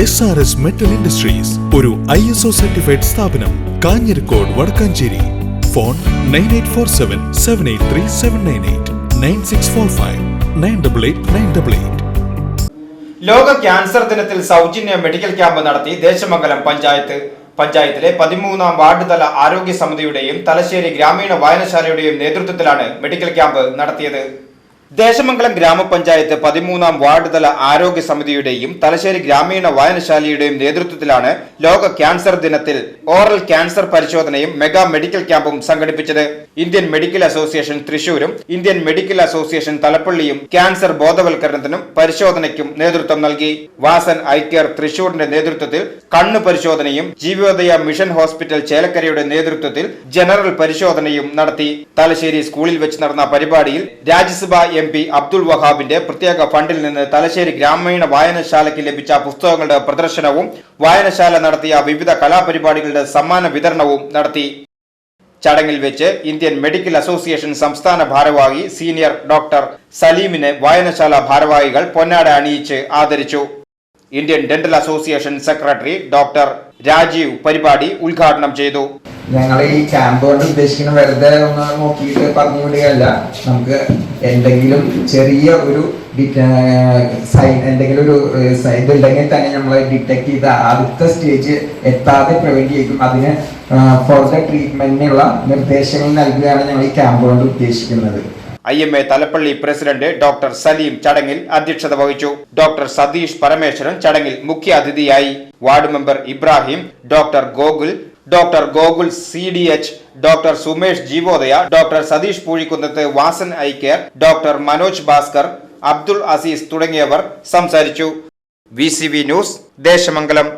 S R S metal industries ഒരു I S O certified സ്ഥാപനം Kanjirakode Vadakkanchery. Phone nine eight four seven seven eight three seven nine eight nine six four five nine double eight nine double eight ലോക cancer ദിനത്തിൽ സൗജന്യ medical camp നടത്തി ദേശമംഗലം പഞ്ചായത്ത്. പഞ്ചായത്തിലെ പതിമൂന്നാം ward തല ആരോഗ്യ സമിതിയുടെയും തലശ്ശേരി ഗ്രാമീണ വായനശാലയുടെയും നേതൃത്വത്തിലാണ് മെഡിക്കൽ ക്യാമ്പ് നടത്തിയത്. ദേശമംഗലം ഗ്രാമപഞ്ചായത്ത് പതിമൂന്നാം വാർഡ് തല ആരോഗ്യ സമിതിയുടെയും തലശ്ശേരി ഗ്രാമീണ വായനശാലയുടെയും നേതൃത്വത്തിലാണ് ലോക ക്യാൻസർ ദിനത്തിൽ ഓറൽ ക്യാൻസർ പരിശോധനയും മെഗാ മെഡിക്കൽ ക്യാമ്പും സംഘടിപ്പിച്ചത്. ഇന്ത്യൻ മെഡിക്കൽ അസോസിയേഷൻ തൃശൂരും ഇന്ത്യൻ മെഡിക്കൽ അസോസിയേഷൻ തലപ്പള്ളിയും ക്യാൻസർ ബോധവൽക്കരണത്തിനും പരിശോധനയ്ക്കും നേതൃത്വം നൽകി. വാസൻ ഐ കെയർ തൃശൂരിന്റെ നേതൃത്വത്തിൽ കണ്ണു പരിശോധനയും ജീവോദയ മിഷൻ ഹോസ്പിറ്റൽ ചേലക്കരയുടെ നേതൃത്വത്തിൽ ജനറൽ പരിശോധനയും നടത്തി. തലശ്ശേരി സ്കൂളിൽ വെച്ച് നടന്ന പരിപാടിയിൽ രാജ്യസഭ എം പി അബ്ദുൾ വഹാബിന്റെ പ്രത്യേക ഫണ്ടിൽ നിന്ന് തലശ്ശേരി ഗ്രാമീണ വായനശാലയ്ക്ക് ലഭിച്ച പുസ്തകങ്ങളുടെ പ്രദർശനവും വായനശാല നടത്തിയ വിവിധ കലാപരിപാടികളുടെ സമ്മാന വിതരണവും നടത്തി. ചടങ്ങിൽ വെച്ച് ഇന്ത്യൻ മെഡിക്കൽ അസോസിയേഷൻ സംസ്ഥാന ഭാരവാഹി സീനിയർ ഡോക്ടർ സലീമിനെ വായനശാല ഭാരവാഹികൾ പൊന്നാട അണിയിച്ച് ആദരിച്ചു. Indian dental association secretary doctor Rajeev പരിപാടി ഉദ്ഘാടനം ചെയ്തു. ഞങ്ങൾ ഈ ക്യാമ്പ് കൊണ്ട് ഉദ്ദേശിക്കുന്ന വെറുതെ ഒന്ന് നോക്കിയിട്ട് പറഞ്ഞു വിടുകയല്ല. നമുക്ക് എന്തെങ്കിലും ചെറിയ ഒരു സൈൻ എന്തെങ്കിലും ഒരു ഇതുണ്ടെങ്കിൽ തന്നെ നമ്മൾ ഡിറ്റക്ട് ചെയ്ത് അടുത്ത സ്റ്റേജ് എത്താതെ പ്രിവെന്റ് ചെയ്യും അതിന് ഫോർദർ ട്രീറ്റ്മെന്റിനുള്ള നിർദ്ദേശങ്ങൾ നൽകുകയാണ് ഞങ്ങൾ ഈ ക്യാമ്പ് കൊണ്ട് ഉദ്ദേശിക്കുന്നത്. I M A Thalappilly president doctor Saleem ചടങ്ങിൽ അധ്യക്ഷത വഹിച്ചു. ഡോക്ടർ സതീഷ് പരമേശ്വരൻ ചടങ്ങിൽ മുഖ്യ അതിഥിയായി ward member Ibrahim doctor Gokul doctor Gokul C D H doctor Sumesh Jeevodaya doctor Satheesh Poozhikkunnath Vasan eye care doctor Manoj Bhaskar Abdul Azeez തുടങ്ങിയവർ സംസാരിച്ചു. V news Desamangalam.